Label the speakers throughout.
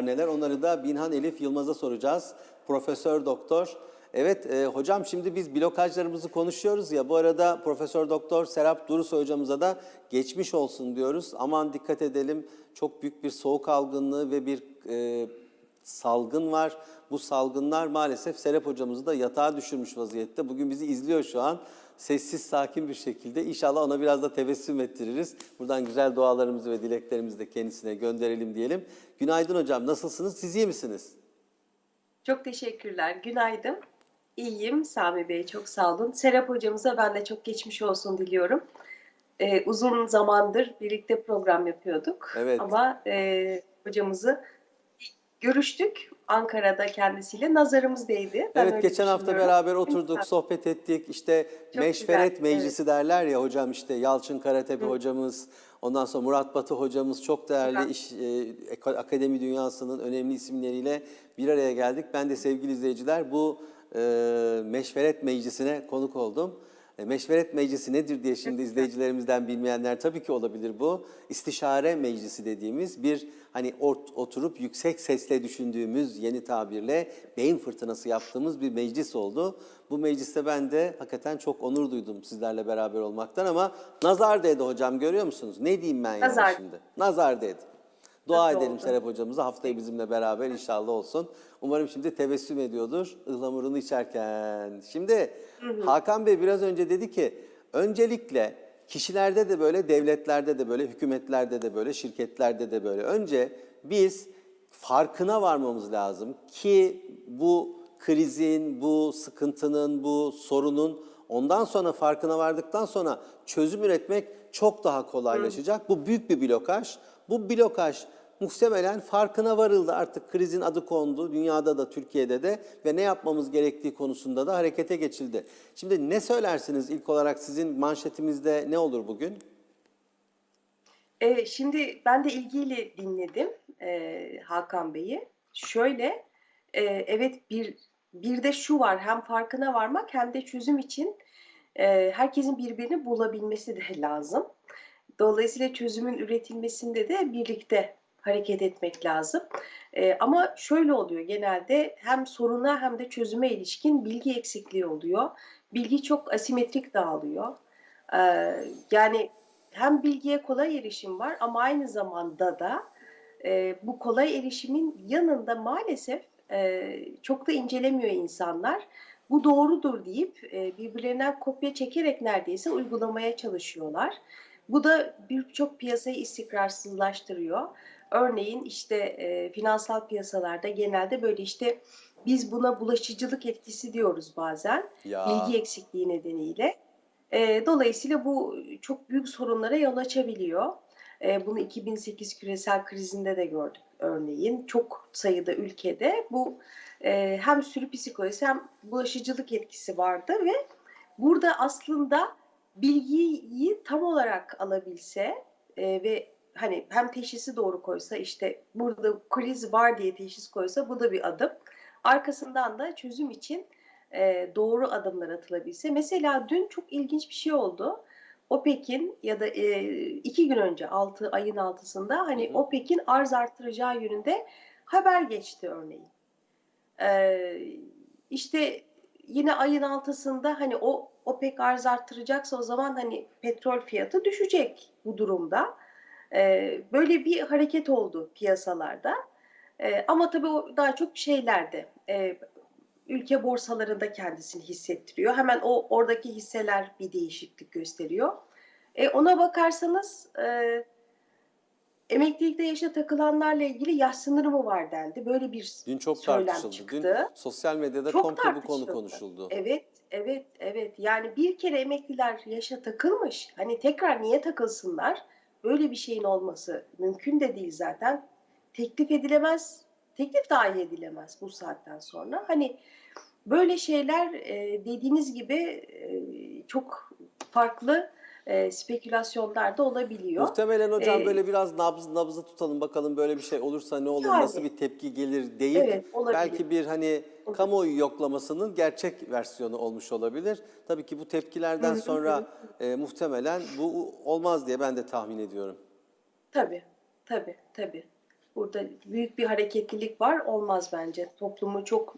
Speaker 1: neler onları da Binhan Elif Yılmaz'a soracağız. Profesör Doktor. Evet e, hocam şimdi biz blokajlarımızı konuşuyoruz ya bu arada Profesör Doktor Serap Durusoy hocamıza da geçmiş olsun diyoruz. Aman dikkat edelim çok büyük bir soğuk algınlığı ve bir e, salgın var. Bu salgınlar maalesef Serap hocamızı da yatağa düşürmüş vaziyette. Bugün bizi izliyor şu an. Sessiz, sakin bir şekilde. İnşallah ona biraz da tebessüm ettiririz. Buradan güzel dualarımızı ve dileklerimizi de kendisine gönderelim diyelim. Günaydın hocam, nasılsınız? Siz iyi misiniz?
Speaker 2: Çok teşekkürler. Günaydın. İyiyim Sami Bey. Çok sağ olun. Serap hocamıza ben de çok geçmiş olsun diliyorum. Ee, uzun zamandır birlikte program yapıyorduk.
Speaker 1: Evet.
Speaker 2: Ama e, hocamızı görüştük. Ankara'da kendisiyle nazarımız değdi. Ben
Speaker 1: evet, geçen hafta beraber oturduk, sohbet ettik. İşte
Speaker 2: Çok
Speaker 1: meşveret
Speaker 2: güzel,
Speaker 1: meclisi derler ya hocam işte Yalçın Karatepe hocamız, ondan sonra Murat Batı hocamız çok değerli iş e, akademi dünyasının önemli isimleriyle bir araya geldik. Ben de sevgili izleyiciler bu e, meşveret meclisine konuk oldum. E, Meşveret Meclisi nedir diye şimdi izleyicilerimizden bilmeyenler tabii ki olabilir bu. İstişare Meclisi dediğimiz bir hani ort- oturup yüksek sesle düşündüğümüz yeni tabirle beyin fırtınası yaptığımız bir meclis oldu. Bu mecliste ben de hakikaten çok onur duydum sizlerle beraber olmaktan ama nazar değdi hocam görüyor musunuz? Ne diyeyim ben yani
Speaker 2: Nazar.
Speaker 1: şimdi? Nazar değdi. Dua
Speaker 2: Nasıl
Speaker 1: edelim
Speaker 2: oldu?
Speaker 1: Serap hocamıza haftaya bizimle beraber inşallah olsun. Umarım şimdi tebessüm ediyordur ıhlamurunu içerken. Şimdi Hakan Bey biraz önce dedi ki öncelikle kişilerde de böyle, devletlerde de böyle, hükümetlerde de böyle, şirketlerde de böyle. Önce biz farkına varmamız lazım ki bu krizin, bu sıkıntının, bu sorunun ondan sonra farkına vardıktan sonra çözüm üretmek çok daha kolaylaşacak. Bu büyük bir blokaj. Bu blokaj muhtemelen farkına varıldı artık krizin adı kondu dünyada da Türkiye'de de ve ne yapmamız gerektiği konusunda da harekete geçildi. Şimdi ne söylersiniz ilk olarak sizin manşetimizde ne olur bugün?
Speaker 2: Ee, şimdi ben de ilgiyle dinledim e, Hakan Bey'i. Şöyle, e, evet bir bir de şu var hem farkına varmak hem de çözüm için e, herkesin birbirini bulabilmesi de lazım. Dolayısıyla çözümün üretilmesinde de birlikte hareket etmek lazım. E, ama şöyle oluyor genelde hem soruna hem de çözüme ilişkin bilgi eksikliği oluyor. Bilgi çok asimetrik dağılıyor. E, yani hem bilgiye kolay erişim var ama aynı zamanda da e, bu kolay erişimin yanında maalesef e, çok da incelemiyor insanlar. Bu doğrudur deyip e, birbirlerinden kopya çekerek neredeyse uygulamaya çalışıyorlar. Bu da birçok piyasayı istikrarsızlaştırıyor. Örneğin işte e, finansal piyasalarda genelde böyle işte biz buna bulaşıcılık etkisi diyoruz bazen
Speaker 1: Ya.
Speaker 2: bilgi eksikliği nedeniyle. E, dolayısıyla bu çok büyük sorunlara yol açabiliyor. E, bunu 2008 küresel krizinde de gördük örneğin. Çok sayıda ülkede bu e, hem sürü psikolojisi hem bulaşıcılık etkisi vardı ve burada aslında bilgiyi tam olarak alabilse e, ve hani hem teşhisi doğru koysa işte burada kriz var diye teşhis koysa bu da bir adım. Arkasından da çözüm için e, doğru adımlar atılabilse. Mesela dün çok ilginç bir şey oldu. OPEC'in ya da e, iki gün önce 6 ayın altısında hani
Speaker 1: Hı hı.
Speaker 2: OPEC'in arz artıracağı yönünde haber geçti örneğin. E, işte yine ayın altısında hani o OPEC arz artıracaksa o zaman hani petrol fiyatı düşecek bu durumda. E, böyle bir hareket oldu piyasalarda. E, ama tabii o daha çok şeylerde e, ülke borsalarında kendisini hissettiriyor. Hemen o oradaki hisseler bir değişiklik gösteriyor. E, ona bakarsanız e, emeklilikte yaşa takılanlarla ilgili yaş sınırı mı var dendi. Böyle bir
Speaker 1: Dün çok tartışıldı.
Speaker 2: çıktı.
Speaker 1: Dün sosyal medyada
Speaker 2: Çok
Speaker 1: komple bu konu konuşuldu.
Speaker 2: Evet, evet, evet. Yani bir kere emekliler yaşa takılmış. Hani tekrar niye takılsınlar? Böyle bir şeyin olması mümkün de değil zaten. Teklif edilemez, teklif dahi edilemez bu saatten sonra. Hani böyle şeyler e, dediğiniz gibi e, çok farklı e, spekülasyonlar da olabiliyor.
Speaker 1: Muhtemelen hocam
Speaker 2: Ee,
Speaker 1: böyle biraz nabız nabzı tutalım bakalım böyle bir şey olursa ne olur,
Speaker 2: Yani.
Speaker 1: nasıl bir tepki gelir deyip
Speaker 2: Evet, olabilir.
Speaker 1: belki bir hani
Speaker 2: Olur.
Speaker 1: kamuoyu yoklamasının gerçek versiyonu olmuş olabilir. Tabii ki bu tepkilerden sonra e, muhtemelen bu olmaz diye ben de tahmin ediyorum.
Speaker 2: Tabii, tabii, tabii. Burada büyük bir hareketlilik var. Olmaz bence. Toplumu çok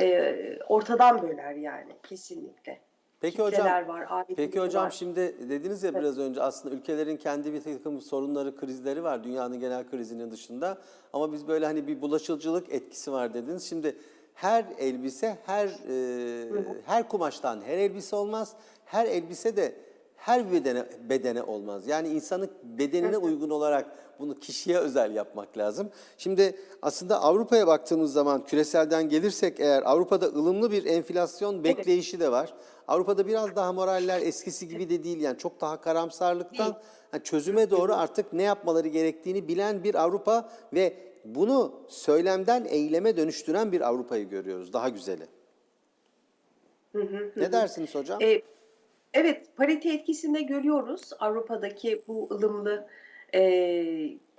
Speaker 2: e, ortadan böler yani kesinlikle.
Speaker 1: Peki hocam,
Speaker 2: var,
Speaker 1: peki hocam
Speaker 2: var.
Speaker 1: şimdi dediniz ya biraz önce aslında ülkelerin kendi bir takım sorunları, krizleri var dünyanın genel krizinin dışında. Ama biz böyle hani bir bulaşıcılık etkisi var dediniz. Şimdi her elbise, her e, her kumaştan her elbise olmaz. Her elbise de her bedene bedene olmaz. Yani insanın bedenine uygun olarak bunu kişiye özel yapmak lazım. Şimdi aslında Avrupa'ya baktığımız zaman küreselden gelirsek eğer Avrupa'da ılımlı bir enflasyon bekleyişi de var. Avrupa'da biraz daha moraller eskisi gibi de değil yani çok daha karamsarlıktan yani çözüme doğru artık ne yapmaları gerektiğini bilen bir Avrupa ve bunu söylemden eyleme dönüştüren bir Avrupa'yı görüyoruz. Daha güzeli. Ne dersiniz hocam?
Speaker 2: E, evet, parite etkisini de görüyoruz. Avrupa'daki bu ılımlı e,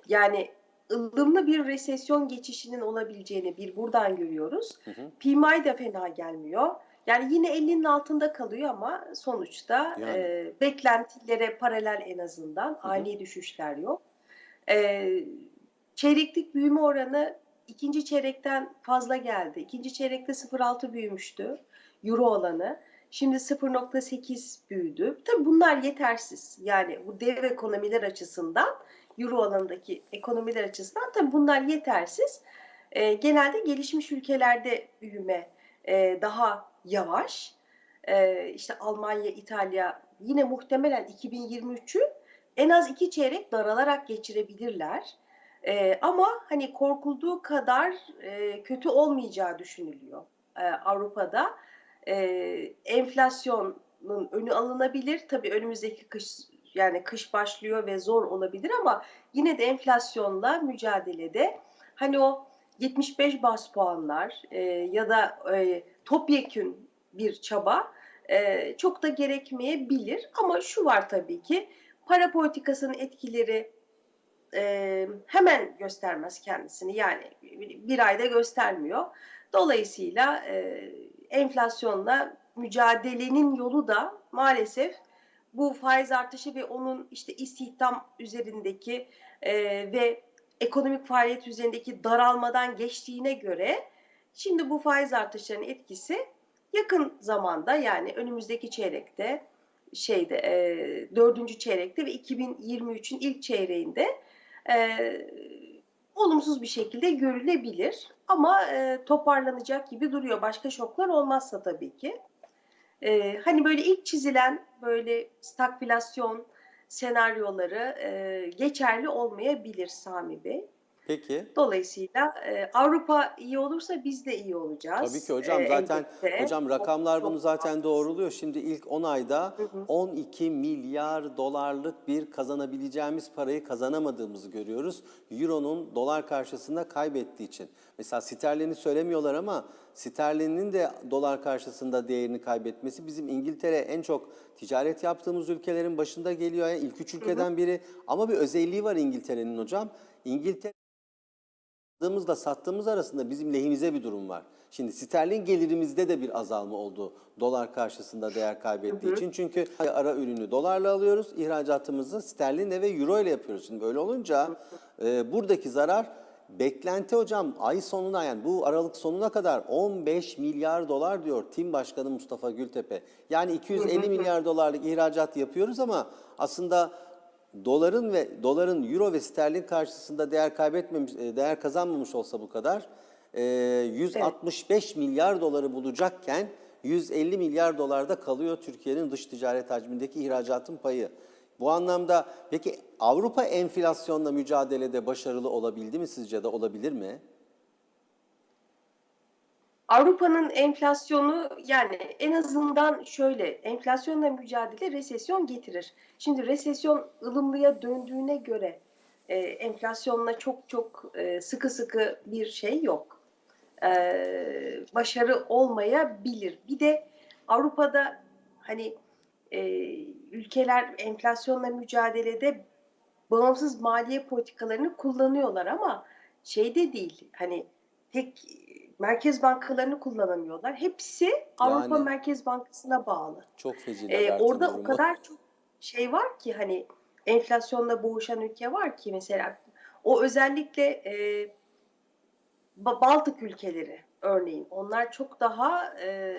Speaker 2: yani ılımlı bir resesyon geçişinin olabileceğini bir buradan görüyoruz. PMI de fena gelmiyor. Yani yine 50'nin altında kalıyor ama sonuçta
Speaker 1: Yani.
Speaker 2: e, beklentilere paralel en azından ani düşüşler yok. E, çeyreklik büyüme oranı ikinci çeyrekten fazla geldi. İkinci çeyrekte 0.6 büyümüştü euro olanı. Şimdi 0.8 büyüdü. Tabii bunlar yetersiz. Yani bu dev ekonomiler açısından, euro alanındaki ekonomiler açısından tabii bunlar yetersiz. Ee, genelde gelişmiş ülkelerde büyüme e, daha yavaş. Ee, işte Almanya, İtalya yine muhtemelen 2023'ü en az iki çeyrek daralarak geçirebilirler. Ee, ama hani korkulduğu kadar e, kötü olmayacağı düşünülüyor e, Avrupa'da e, enflasyonun önü alınabilir. Tabii önümüzdeki kış yani kış başlıyor ve zor olabilir ama yine de enflasyonla mücadelede hani o 75 bas puanlar e, ya da e, topyekün bir çaba e, çok da gerekmeyebilir. Ama şu var tabii ki para politikasının etkileri e, hemen göstermez kendisini. Yani bir ayda göstermiyor. Dolayısıyla e, enflasyonla mücadelenin yolu da maalesef bu faiz artışı ve onun işte istihdam üzerindeki e, ve ekonomik faaliyet üzerindeki daralmadan geçtiğine göre şimdi bu faiz artışlarının etkisi yakın zamanda yani önümüzdeki çeyrekte şeyde e, dördüncü çeyrekte ve 2023'ün ilk çeyreğinde e, olumsuz bir şekilde görülebilir. Ama e, toparlanacak gibi duruyor. Başka şoklar olmazsa tabii ki. E, hani böyle ilk çizilen böyle stagflasyon senaryoları e, geçerli olmayabilir Sami Bey.
Speaker 1: Peki.
Speaker 2: Dolayısıyla e, Avrupa iyi olursa biz de iyi olacağız.
Speaker 1: Tabii ki hocam
Speaker 2: E,
Speaker 1: zaten
Speaker 2: elbette.
Speaker 1: hocam
Speaker 2: Çok-
Speaker 1: rakamlar bunu
Speaker 2: çok
Speaker 1: zaten
Speaker 2: haklısın.
Speaker 1: doğruluyor. Şimdi ilk 10 ayda
Speaker 2: Hı hı.
Speaker 1: 12 milyar dolarlık bir kazanabileceğimiz parayı kazanamadığımızı görüyoruz. Euro'nun dolar karşısında kaybettiği için. Mesela sterlini söylemiyorlar ama sterlinin de dolar karşısında değerini kaybetmesi bizim İngiltere en çok ticaret yaptığımız ülkelerin başında geliyor. Yani ilk üç ülkeden biri. Ama bir özelliği var İngiltere'nin hocam. İngiltere aldığımızla sattığımız arasında bizim lehimize bir durum var. Şimdi sterlin gelirimizde de bir azalma oldu dolar karşısında değer kaybettiği için. Çünkü ara ürünü dolarla alıyoruz, ihracatımızı sterlinle ve euro ile yapıyoruz. Şimdi böyle olunca e, buradaki zarar beklenti hocam ay sonuna yani bu Aralık sonuna kadar 15 milyar dolar diyor Tim Başkanı Mustafa Gültepe. Yani 250 milyar dolarlık ihracat yapıyoruz ama aslında doların ve doların euro ve sterlin karşısında değer kaybetmemiş, e, değer kazanmamış olsa bu kadar e, 165 milyar doları bulacakken 150 milyar dolarda kalıyor Türkiye'nin dış ticaret hacmindeki ihracatın payı. Bu anlamda peki Avrupa enflasyonla mücadelede başarılı olabildi mi sizce de olabilir mi?
Speaker 2: Avrupa'nın enflasyonu yani en azından şöyle enflasyonla mücadele resesyon getirir. Şimdi resesyon ılımlıya döndüğüne göre e, enflasyonla çok çok e, sıkı sıkı bir şey yok. E, başarı olmayabilir. Bir de Avrupa'da hani e, ülkeler enflasyonla mücadelede bağımsız maliye politikalarını kullanıyorlar ama şey de değil hani tek merkez bankalarını kullanamıyorlar. Hepsi Avrupa
Speaker 1: Yani.
Speaker 2: Merkez Bankası'na bağlı.
Speaker 1: Çok feci
Speaker 2: Ee, orada o
Speaker 1: durumu.
Speaker 2: kadar çok şey var ki hani enflasyonla boğuşan ülke var ki mesela O özellikle e, Ba- Baltık ülkeleri örneğin onlar çok daha e,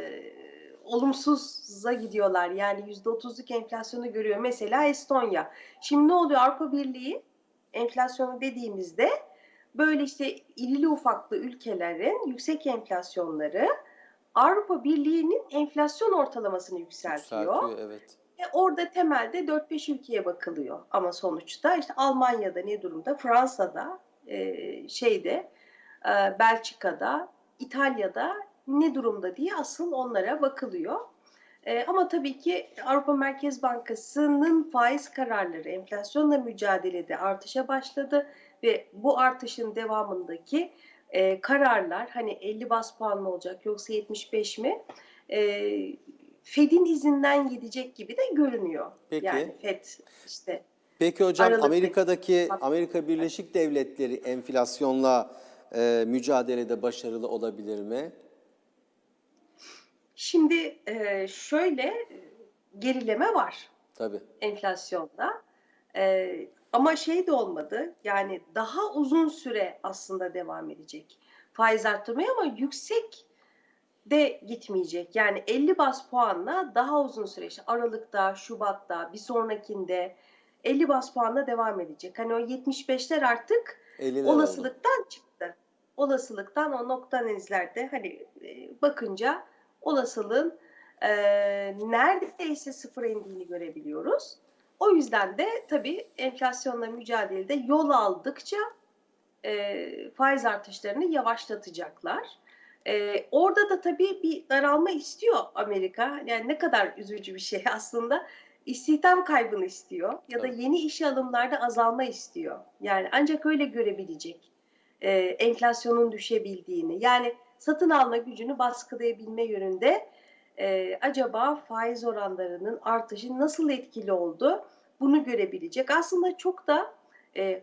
Speaker 2: olumsuza gidiyorlar. Yani %30'luk enflasyonu görüyor. Mesela Estonya. Şimdi ne oluyor? Avrupa Birliği enflasyonu dediğimizde böyle işte irili ufaklı ülkelerin yüksek enflasyonları Avrupa Birliği'nin enflasyon ortalamasını yükseltiyor.
Speaker 1: Yükseltiyor evet.
Speaker 2: E orada temelde 4-5 ülkeye bakılıyor ama sonuçta işte Almanya'da ne durumda, Fransa'da, e, şeyde, e, Belçika'da, İtalya'da ne durumda diye asıl onlara bakılıyor. E, ama tabii ki Avrupa Merkez Bankası'nın faiz kararları enflasyonla mücadelede artışa başladı ve bu artışın devamındaki e, kararlar hani 50 bas puan mı olacak yoksa 75 mi? E, Fed'in izinden gidecek gibi de görünüyor.
Speaker 1: Peki.
Speaker 2: Yani Fed işte
Speaker 1: Peki hocam
Speaker 2: Aralık-
Speaker 1: Amerika'daki Amerika Birleşik Devletleri enflasyonla e, mücadelede başarılı olabilir mi?
Speaker 2: şimdi e, şöyle e, gerileme var
Speaker 1: Tabii.
Speaker 2: enflasyonda. E, ama şey de olmadı yani daha uzun süre aslında devam edecek faiz arttırmaya ama yüksek de gitmeyecek. Yani 50 bas puanla daha uzun süre işte Aralık'ta, Şubat'ta, bir sonrakinde 50 bas puanla devam edecek. Hani o 75'ler artık
Speaker 1: Eliler oldu.
Speaker 2: olasılıktan çıktı. Olasılıktan o nokta analizlerde hani e, bakınca olasılığın e, neredeyse sıfıra indiğini görebiliyoruz. O yüzden de tabii enflasyonla mücadelede yol aldıkça e, faiz artışlarını yavaşlatacaklar. E, orada da tabii bir daralma istiyor Amerika. Yani ne kadar üzücü bir şey aslında. İstihdam kaybını istiyor ya da yeni işe alımlarda azalma istiyor. Yani ancak öyle görebilecek e, enflasyonun düşebildiğini. Yani satın alma gücünü baskılayabilme yönünde e, acaba faiz oranlarının artışı nasıl etkili oldu bunu görebilecek. Aslında çok da e,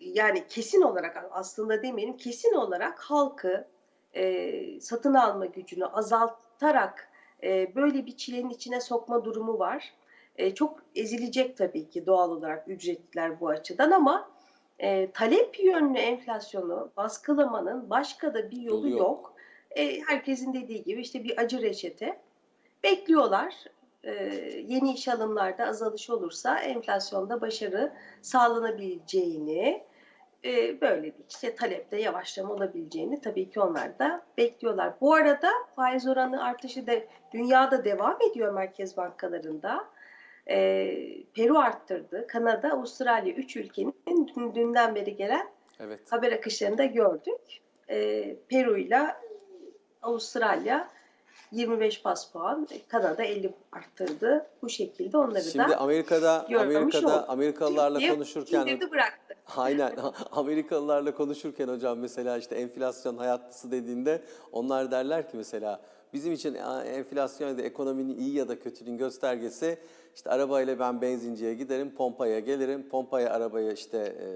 Speaker 2: yani kesin olarak aslında demeyelim kesin olarak halkı e, satın alma gücünü azaltarak e, böyle bir çilenin içine sokma durumu var. E, çok ezilecek tabii ki doğal olarak ücretliler bu açıdan ama e, talep yönlü enflasyonu baskılamanın başka da bir yolu
Speaker 1: Yolu yok.
Speaker 2: yok. E, herkesin dediği gibi işte bir acı reçete bekliyorlar. E, yeni iş alımlarda azalış olursa enflasyonda başarı sağlanabileceğini e, böyle bir işte talepte yavaşlama olabileceğini tabii ki onlar da bekliyorlar. Bu arada faiz oranı artışı da dünyada devam ediyor merkez bankalarında. E, Peru arttırdı, Kanada, Avustralya 3 ülkenin dün- dünden beri gelen
Speaker 1: Evet.
Speaker 2: haber akışlarını da gördük. E, Peru ile Avustralya 25 bas puan, Kanada 50 arttırdı. Bu şekilde onları
Speaker 1: Şimdi
Speaker 2: da
Speaker 1: Amerika'da
Speaker 2: görmüş
Speaker 1: Amerika'da
Speaker 2: olduk.
Speaker 1: Amerikalılarla konuşurken
Speaker 2: sindirdi bıraktı.
Speaker 1: Aynen. Amerikalılarla konuşurken hocam mesela işte enflasyon hayatlısı dediğinde onlar derler ki mesela bizim için "Aa, enflasyon ya da ekonominin iyi ya da kötülüğün göstergesi işte arabayla ben benzinciye giderim, pompaya gelirim, pompaya arabaya işte e,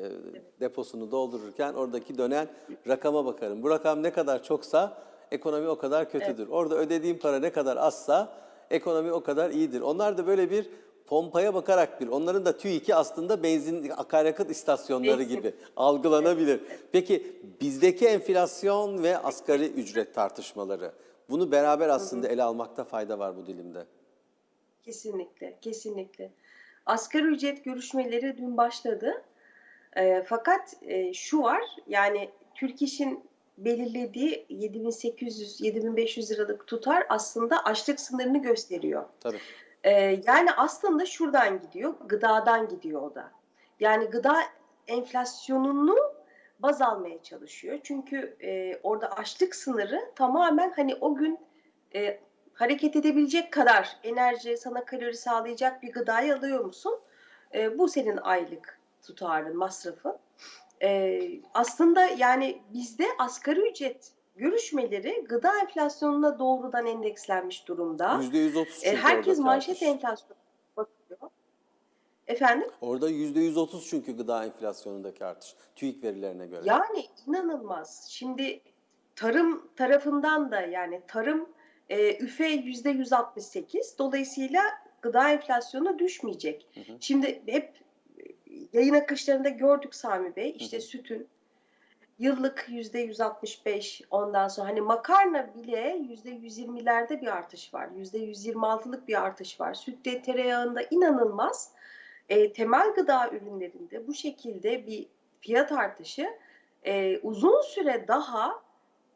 Speaker 1: deposunu doldururken oradaki dönen rakama bakarım. Bu rakam ne kadar çoksa ekonomi o kadar kötüdür. Orada ödediğim para ne kadar azsa ekonomi o kadar iyidir. Onlar da böyle bir pompaya bakarak bir, onların da TÜİK'i aslında benzin akaryakıt istasyonları
Speaker 2: Benzin.
Speaker 1: gibi algılanabilir. Peki bizdeki enflasyon ve asgari ücret tartışmaları bunu beraber aslında ele almakta fayda var bu dilimde.
Speaker 2: Kesinlikle, kesinlikle. Asgari ücret görüşmeleri dün başladı. E, fakat e, şu var, yani Türk İş'in belirlediği 7800-7500 liralık tutar aslında açlık sınırını gösteriyor.
Speaker 1: Tabii.
Speaker 2: E, yani aslında şuradan gidiyor, gıdadan gidiyor o da. Yani gıda enflasyonunu baz almaya çalışıyor. Çünkü e, orada açlık sınırı tamamen hani o gün e, hareket edebilecek kadar enerji, sana kalori sağlayacak bir gıdayı alıyor musun? E, bu senin aylık tutarın, masrafın. E, aslında yani bizde asgari ücret görüşmeleri gıda enflasyonuna doğrudan endekslenmiş durumda.
Speaker 1: %130 çünkü
Speaker 2: E, herkes
Speaker 1: oradaki
Speaker 2: manşet enflasyonu bakıyor. Efendim?
Speaker 1: Orada %130 çünkü gıda enflasyonundaki artış. TÜİK verilerine göre.
Speaker 2: Yani inanılmaz. Şimdi tarım tarafından da yani tarım e, üfe yüzde 168. Dolayısıyla gıda enflasyonu düşmeyecek.
Speaker 1: Hı hı.
Speaker 2: Şimdi hep yayın akışlarında gördük Sami Bey. İşte sütün yıllık yüzde 165 ondan sonra hani makarna bile yüzde 120'lerde bir artış var. Yüzde 126'lık bir artış var. Sütte tereyağında inanılmaz e, temel gıda ürünlerinde bu şekilde bir fiyat artışı e, uzun süre daha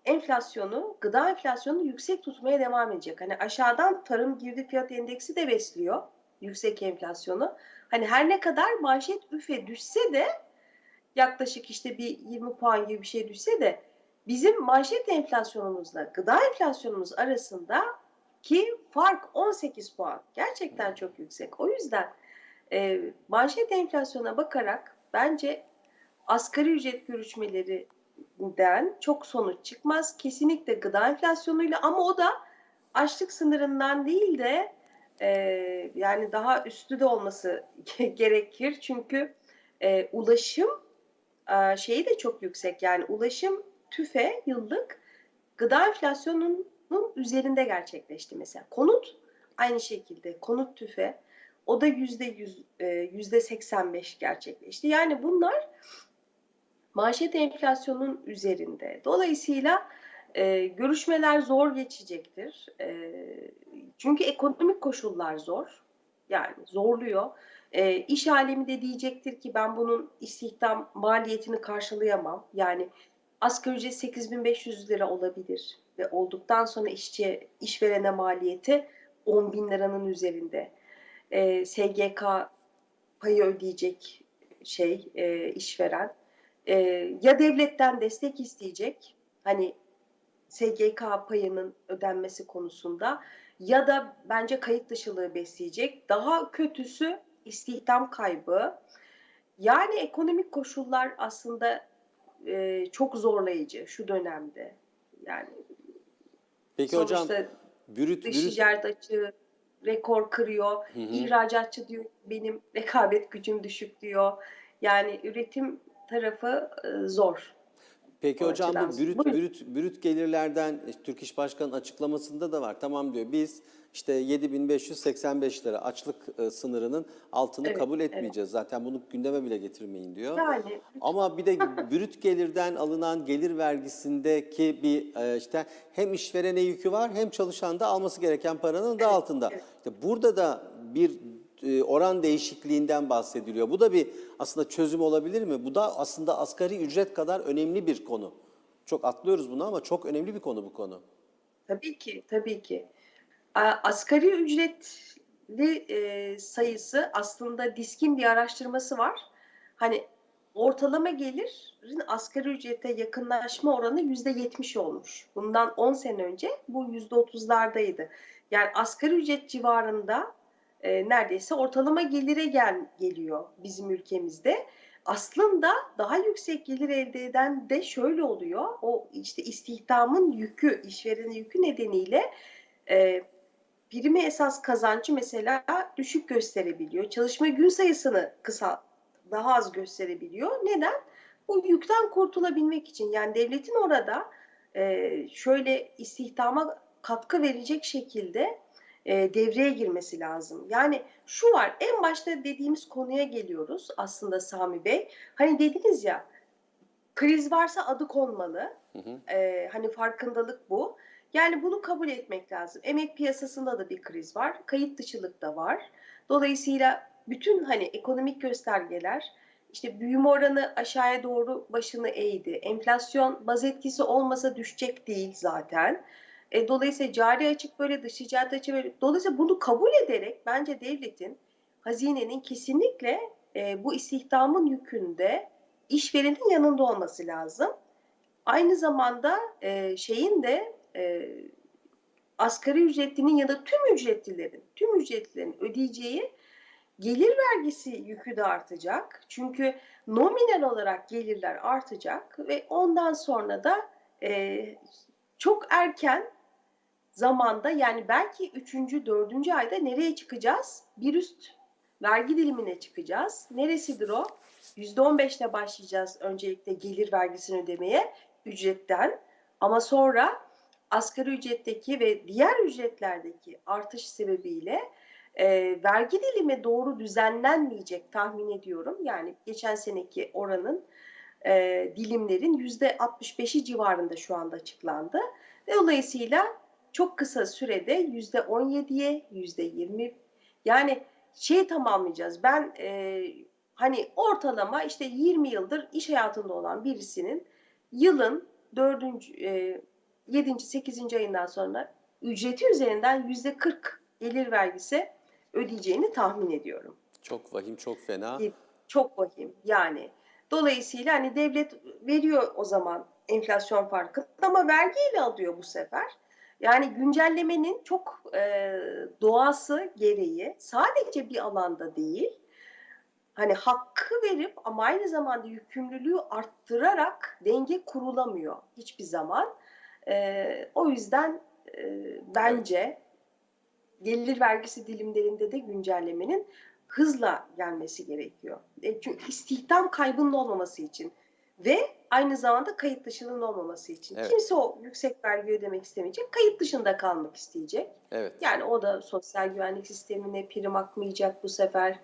Speaker 2: enflasyonu, gıda enflasyonunu yüksek tutmaya devam edecek. Hani aşağıdan tarım girdi fiyat endeksi de besliyor yüksek enflasyonu. Hani her ne kadar manşet üfe düşse de yaklaşık işte bir 20 puan gibi bir şey düşse de bizim manşet enflasyonumuzla gıda enflasyonumuz arasında ki fark 18 puan. Gerçekten çok yüksek. O yüzden e, manşet enflasyona bakarak bence asgari ücret görüşmelerinden çok sonuç çıkmaz. Kesinlikle gıda enflasyonuyla ama o da açlık sınırından değil de e, yani daha üstü de olması gerekir. Çünkü e, ulaşım e, şeyi de çok yüksek. Yani ulaşım tüfe yıllık gıda enflasyonunun üzerinde gerçekleşti mesela. Konut aynı şekilde konut tüfe o da yüzde yüz, yüzde 85 gerçekleşti. Yani bunlar manşet enflasyonun üzerinde. Dolayısıyla e, görüşmeler zor geçecektir. E, çünkü ekonomik koşullar zor. Yani zorluyor. E, iş alemi de diyecektir ki ben bunun istihdam maliyetini karşılayamam. Yani asgari ücret 8500 lira olabilir ve olduktan sonra işçiye, işverene maliyeti 10 bin liranın üzerinde. E, SGK payı ödeyecek şey e, işveren. E, ya devletten destek isteyecek hani SGK payının ödenmesi konusunda ya da bence kayıt dışılığı besleyecek. Daha kötüsü istihdam kaybı. Yani ekonomik koşullar aslında e, çok zorlayıcı şu dönemde. Yani
Speaker 1: Peki
Speaker 2: sonuçta
Speaker 1: hocam bürüt,
Speaker 2: dış
Speaker 1: bürüt
Speaker 2: ticaret açığı rekor kırıyor.
Speaker 1: Hı hı.
Speaker 2: İhracatçı diyor benim rekabet gücüm düşük diyor. Yani üretim tarafı e, zor.
Speaker 1: Peki
Speaker 2: O
Speaker 1: hocam bu brüt,
Speaker 2: Buyurun.
Speaker 1: brüt, brüt gelirlerden e, Türk İş Başkanı'nın açıklamasında da var. Tamam diyor biz işte 7585 lira açlık e, sınırının altını
Speaker 2: Evet,
Speaker 1: kabul etmeyeceğiz. Zaten bunu gündeme bile getirmeyin diyor.
Speaker 2: Yani
Speaker 1: Ama bir de brüt gelirden alınan gelir vergisindeki bir e, işte hem işverene yükü var hem çalışan da alması gereken paranın da altında. İşte burada da bir oran değişikliğinden bahsediliyor. Bu da bir aslında çözüm olabilir mi? Bu da aslında asgari ücret kadar önemli bir konu. Çok atlıyoruz bunu ama çok önemli bir konu bu konu.
Speaker 2: Tabii ki, tabii ki. Asgari ücretli e, sayısı aslında DİSK'in bir araştırması var. Hani ortalama gelirin asgari ücrete yakınlaşma oranı yüzde yetmiş olmuş. Bundan 10 sene önce bu yüzde otuzlardaydı. Yani asgari ücret civarında e, neredeyse ortalama gelire gel geliyor bizim ülkemizde. Aslında daha yüksek gelir elde eden de şöyle oluyor. O işte istihdamın yükü, işverenin yükü nedeniyle e, primi esas kazancı mesela düşük gösterebiliyor. Çalışma gün sayısını kısa, daha az gösterebiliyor. Neden? Bu yükten kurtulabilmek için. Yani devletin orada e, şöyle istihdama katkı verecek şekilde e, devreye girmesi lazım. Yani şu var, en başta dediğimiz konuya geliyoruz aslında Sami Bey. Hani dediniz ya, kriz varsa adı konmalı.
Speaker 1: Hı hı.
Speaker 2: Ee, hani farkındalık bu. Yani bunu kabul etmek lazım. Emek piyasasında da bir kriz var. Kayıt dışılık da var. Dolayısıyla bütün hani ekonomik göstergeler işte büyüme oranı aşağıya doğru başını eğdi. Enflasyon baz etkisi olmasa düşecek değil zaten. E, dolayısıyla cari açık böyle dış ticaret açığı böyle. Dolayısıyla bunu kabul ederek bence devletin, hazinenin kesinlikle e, bu istihdamın yükünde işverenin yanında olması lazım. Aynı zamanda e, şeyin de e, asgari ücretlinin ya da tüm ücretlilerin, tüm ücretlilerin ödeyeceği gelir vergisi yükü de artacak. Çünkü nominal olarak gelirler artacak ve ondan sonra da e, çok erken zamanda yani belki 3. 4. ayda nereye çıkacağız? Bir üst vergi dilimine çıkacağız. Neresidir o? %15'le başlayacağız öncelikle gelir vergisini ödemeye ücretten ama sonra asgari ücretteki ve diğer ücretlerdeki artış sebebiyle e, vergi dilimi doğru düzenlenmeyecek tahmin ediyorum. Yani geçen seneki oranın e, dilimlerin yüzde 65'i civarında şu anda açıklandı. Dolayısıyla çok kısa sürede yüzde 17'ye, yüzde 20 yani şey tamamlayacağız. Ben e, hani ortalama işte 20 yıldır iş hayatında olan birisinin yılın 4. E, 7. 8. ayından sonra ücreti üzerinden yüzde 40 gelir vergisi ödeyeceğini tahmin ediyorum.
Speaker 1: Çok vahim, çok fena.
Speaker 2: Çok vahim yani. Dolayısıyla hani devlet veriyor o zaman enflasyon farkı ama vergiyle alıyor bu sefer. Yani güncellemenin çok e, doğası gereği sadece bir alanda değil, hani hakkı verip ama aynı zamanda yükümlülüğü arttırarak denge kurulamıyor hiçbir zaman. E, o yüzden e, bence gelir vergisi dilimlerinde de güncellemenin hızla gelmesi gerekiyor. E, çünkü istihdam kaybının olmaması için ve aynı zamanda kayıt dışının olmaması için.
Speaker 1: Evet.
Speaker 2: Kimse o yüksek vergi ödemek istemeyecek, kayıt dışında kalmak isteyecek.
Speaker 1: Evet.
Speaker 2: Yani o da sosyal güvenlik sistemine prim akmayacak bu sefer.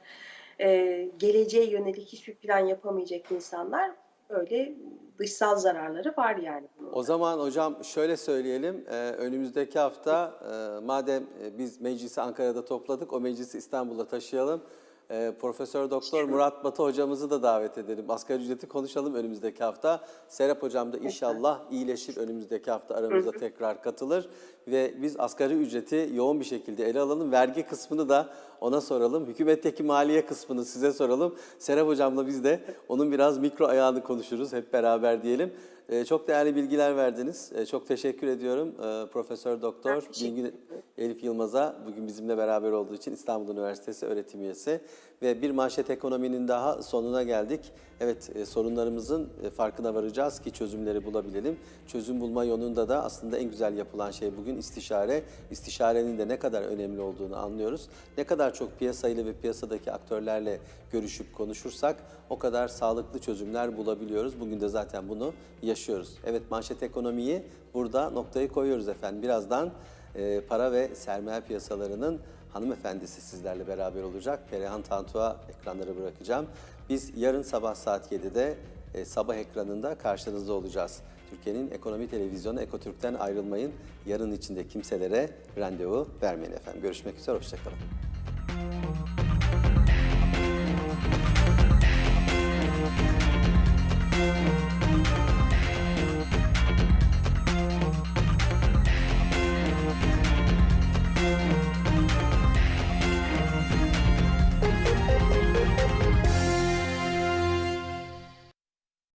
Speaker 2: Ee, geleceğe yönelik hiçbir plan yapamayacak insanlar öyle dışsal zararları var yani. bunun.
Speaker 1: O zaman hocam şöyle söyleyelim. Ee, önümüzdeki hafta e, madem e, biz meclisi Ankara'da topladık, o meclisi İstanbul'a taşıyalım. Ee, Profesör Doktor Murat Batı hocamızı da davet edelim. Asgari ücreti konuşalım önümüzdeki hafta. Serap hocam da inşallah iyileşir önümüzdeki hafta aramıza tekrar katılır. Ve biz asgari ücreti yoğun bir şekilde ele alalım. Vergi kısmını da ona soralım. Hükümetteki maliye kısmını size soralım. Serap hocamla biz de onun biraz mikro ayağını konuşuruz hep beraber diyelim. Ee, çok değerli bilgiler verdiniz. Ee, çok teşekkür ediyorum ee, Profesör Doktor Bilgin Elif Yılmaz'a bugün bizimle beraber olduğu için İstanbul Üniversitesi öğretim üyesi ve bir manşet ekonominin daha sonuna geldik. Evet e, sorunlarımızın e, farkına varacağız ki çözümleri bulabilelim. Çözüm bulma yolunda da aslında en güzel yapılan şey bugün istişare. İstişarenin de ne kadar önemli olduğunu anlıyoruz. Ne kadar çok piyasayla ve piyasadaki aktörlerle görüşüp konuşursak o kadar sağlıklı çözümler bulabiliyoruz. Bugün de zaten bunu yaşıyoruz. Evet manşet ekonomiyi burada noktayı koyuyoruz efendim. Birazdan e, para ve sermaye piyasalarının hanımefendisi sizlerle beraber olacak. Perihan Tantu'a ekranları bırakacağım. Biz yarın sabah saat 7'de e, sabah ekranında karşınızda olacağız. Türkiye'nin ekonomi televizyonu Ekotürk'ten ayrılmayın. Yarın içinde kimselere randevu vermeyin efendim. Görüşmek üzere, hoşçakalın.